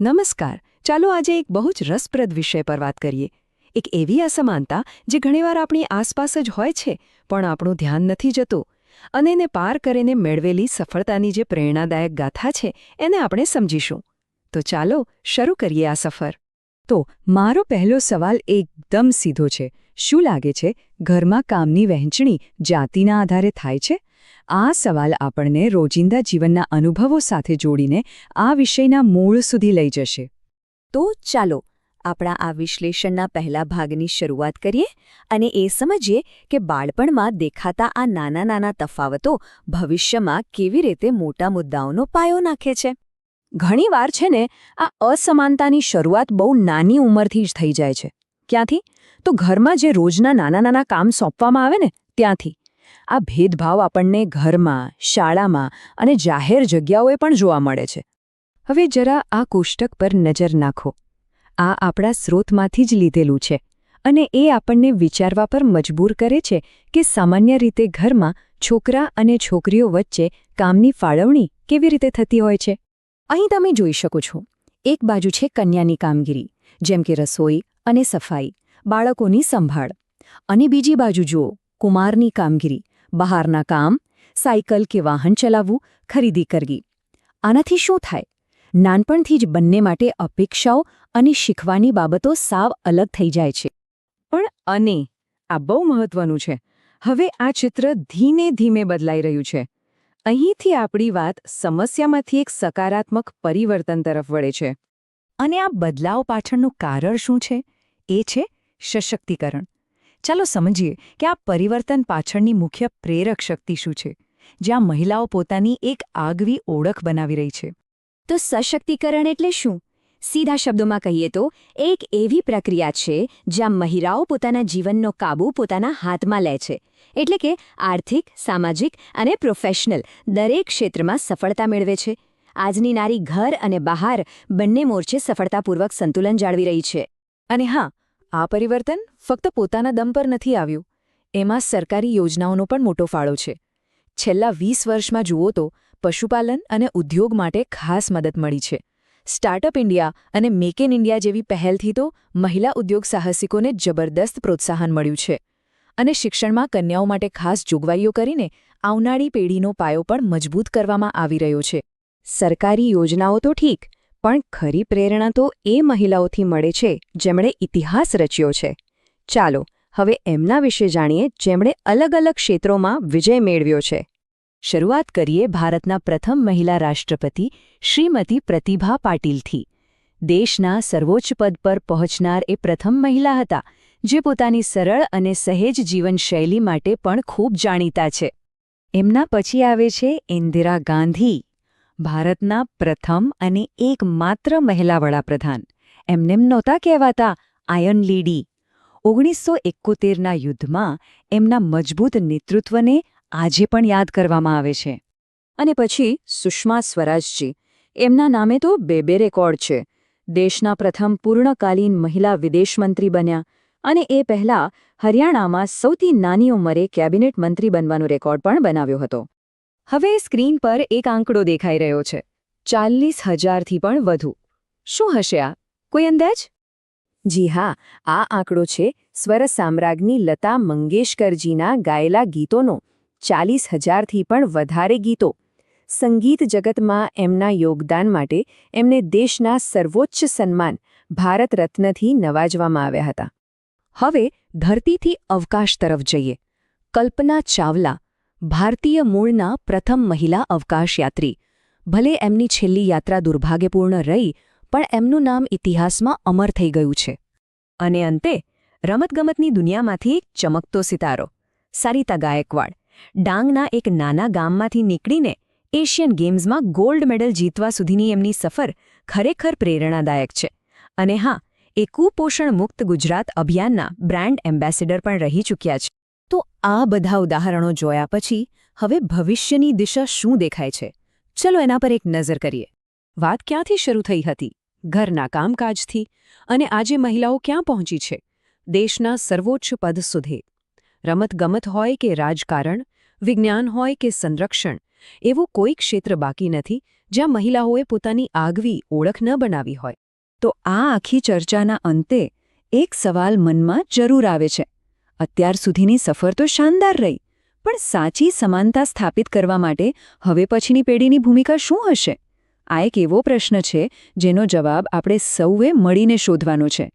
નમસ્કાર, ચાલો આજે એક બહુ જ રસપ્રદ વિષય પર વાત કરીએ. એક એવી અસમાનતા જે ઘણીવાર આપણી આસપાસ જ હોય છે, પણ આપણું ધ્યાન નથી જતું. અને એને પાર કરીને મેળવેલી સફળતાની જે પ્રેરણાદાયક ગાથા છે, એને આપણે સમજીશું. તો ચાલો શરૂ કરીએ આ સફર. તો, મારો પહેલો સવાલ એકદમ સીધો છે. શું લાગે છે, ઘરમાં કામની વહેંચણી જાતિના આધારે થાય છે? આ સવાલ આપણને રોજિંદા જીવનના અનુભવો સાથે જોડીને આ વિષયના મૂળ સુધી લઈ જશે. તો ચાલો આપણા આ વિશ્લેષણના પહેલા ભાગની શરૂઆત કરીએ અને એ સમજીએ કે બાળપણમાં દેખાતા આ નાના નાના તફાવતો ભવિષ્યમાં કેવી રીતે મોટા મુદ્દાઓનો પાયો નાખે છે. ઘણીવાર છે ને, આ અસમાનતાની શરૂઆત બહુ નાની ઉંમરથી જ થઈ જાય છે. ક્યાંથી? તો ઘરમાં જે રોજના નાના નાના કામ સોંપવામાં આવે ને, ત્યાંથી. આ ભેદભાવ આપણને ઘરમાં, શાળામાં અને જાહેર જગ્યાઓએ પણ જોવા મળે છે. હવે જરા આ કોષ્ટક પર નજર નાખો. આ આપણા સ્રોતમાંથી જ લીધેલું છે અને એ આપણને વિચારવા પર મજબૂર કરે છે કે સામાન્ય રીતે ઘરમાં છોકરા અને છોકરીઓ વચ્ચે કામની ફાળવણી કેવી રીતે થતી હોય છે? અહીં તમે જોઈ શકો છો. એક બાજુ છે કન્યાની કામગીરી, જેમ કે રસોઈ અને સફાઈ, બાળકોની સંભાળ અને બીજી બાજુ જુઓ, કુમારની કામગીરી બહારના કામ, સાયકલ કે વાહન ચલાવવું, ખરીદી કરવી. આનાથી શું થાય? નાનપણથી જ બંને માટે અપેક્ષાઓ અને શીખવાની બાબતો સાવ અલગ થઈ જાય છે. પણ અને, આ બહુ મહત્વનું છે. હવે આ ચિત્ર ધીમે ધીમે બદલાઈ રહ્યું છે. અહીંથી આપણી વાત સમસ્યામાંથી એક સકારાત્મક પરિવર્તન તરફ વળે છે. અને આ બદલાવ પાછળનું કારણ શું છે? એ છે સશક્તિકરણ. ચાલો સમજીએ કે આ પરિવર્તન પાછળની મુખ્ય પ્રેરક શક્તિ શું છે, જ્યાં મહિલાઓ પોતાની એક આગવી ઓળખ બનાવી રહી છે. તો સશક્તિકરણ એટલે શું? સીધા શબ્દોમાં કહીએ તો, એક એવી પ્રક્રિયા છે, જ્યાં મહિલાઓ પોતાના જીવનનો કાબૂ પોતાના હાથમાં લે છે. એટલે કે આર્થિક, સામાજિક અને પ્રોફેશનલ દરેક ક્ષેત્રમાં સફળતા મેળવે છે. આજની નારી ઘર અને બહાર બંને મોરચે સફળતાપૂર્વક સંતુલન જાળવી રહી છે. અને હા આ પરિવર્તન ફક્ત પોતાના દમ પર નથી આવ્યું. એમાં સરકારી યોજનાઓનો પણ મોટો ફાળો છે. છેલ્લા વીસ વર્ષમાં જુઓ તો પશુપાલન અને ઉદ્યોગ માટે ખાસ મદદ મળી છે. સ્ટાર્ટઅપ ઇન્ડિયા અને મેક ઇન ઇન્ડિયા જેવી પહેલથી તો મહિલા ઉદ્યોગ સાહસિકોને જબરદસ્ત પ્રોત્સાહન મળ્યું છે. અને શિક્ષણમાં કન્યાઓ માટે ખાસ જોગવાઈઓ કરીને આવનારી પેઢીનો પાયો પણ મજબૂત કરવામાં આવી રહ્યો છે. સરકારી યોજનાઓ તો ઠીક પણ ખરી પ્રેરણા તો એ મહિલાઓથી મળે છે, જેમણે ઇતિહાસ રચ્યો છે. ચાલો, હવે એમના વિશે જાણીએ જેમણે અલગ અલગ ક્ષેત્રોમાં વિજય મેળવ્યો છે. શરૂઆત કરીએ ભારતના પ્રથમ મહિલા રાષ્ટ્રપતિ શ્રીમતી પ્રતિભા પાટીલથી. દેશના સર્વોચ્ચ પદ પર પહોંચનાર એ પ્રથમ મહિલા હતા, જે પોતાની સરળ અને સહેજ જીવનશૈલી માટે પણ ખૂબ જાણીતા છે. એમના પછી આવે છે ઇન્દિરા ગાંધી. ભારતના પ્રથમ અને એકમાત્ર મહિલા વડાપ્રધાન. એમનેમ નહોતા કહેવાતા આયન લીડી. ઓગણીસો એકોતેરના યુદ્ધમાં એમના મજબૂત નેતૃત્વને આજે પણ યાદ કરવામાં આવે છે. અને પછી સુષ્મા સ્વરાજજી. એમના નામે તો બે બે રેકોર્ડ છે. દેશના પ્રથમ પૂર્ણકાલીન મહિલા વિદેશમંત્રી બન્યા અને એ પહેલા હરિયાણામાં સૌથી નાની ઉંમરે કેબિનેટ મંત્રી બનવાનો રેકોર્ડ પણ બનાવ્યો હતો. હવે સ્ક્રીન પર એક આંકડો દેખાઈ રહ્યો છે. ચાલીસ હજારથી પણ વધુ. શું હશે આ? કોઈ અંદાજ? જી હા, આ આંકડો છે સ્વર સામ્રાજ્ઞી લતા મંગેશકરજીના ગાયેલા ગીતોનો. ચાલીસ હજારથી પણ વધારે ગીતો. સંગીત જગતમાં એમના યોગદાન માટે એમને દેશના સર્વોચ્ચ સન્માન ભારત રત્નથી નવાજવામાં આવ્યા હતા. હવે ધરતીથી અવકાશ તરફ જઈએ. કલ્પના ચાવલા ભારતીય મૂળના પ્રથમ મહિલા અવકાશયાત્રી. ભલે એમની છેલ્લી યાત્રા દુર્ભાગ્યપૂર્ણ રહી, પણ એમનું નામ ઇતિહાસમાં અમર થઈ ગયું છે. અને અંતે, રમતગમતની દુનિયામાંથી એક ચમકતો સિતારો, સારિતા ગાયકવાડ. ડાંગના એક નાના ગામમાંથી નીકળીને એશિયન ગેમ્સમાં ગોલ્ડ મેડલ જીતવા સુધીની એમની સફર ખરેખર પ્રેરણાદાયક છે. અને હા, એ કુપોષણ મુક્ત ગુજરાત અભિયાનના બ્રાન્ડ એમ્બેસેડર પણ રહી ચૂક્યા છે. તો આ બધા ઉદાહરણો જોયા પછી હવે ભવિષ્યની દિશા શું દેખાય છે? ચલો એના પર એક નજર કરીએ. વાત ક્યાંથી શરૂ થઈ હતી? ઘરના કામકાજથી? અને આજે મહિલાઓ ક્યાં પહોંચી છે? દેશના સર્વોચ્ચ પદ સુધી. રમતગમત હોય કે રાજકારણ, વિજ્ઞાન હોય કે સંરક્ષણ, એવું કોઈ ક્ષેત્ર બાકી નથી જ્યાં મહિલાઓએ પોતાની આગવી ઓળખ ન બનાવી હોય. તો આ આખી ચર્ચાના અંતે એક સવાલ મનમાં જરૂર આવે છે. અત્યાર સુધીની સફર તો શાનદાર રહી, પણ સાચી સમાનતા સ્થાપિત કરવા માટે હવે પછીની પેઢીની ભૂમિકા શું હશે? આ એક એવો પ્રશ્ન છે જેનો જવાબ આપણે સૌએ મળીને શોધવાનો છે.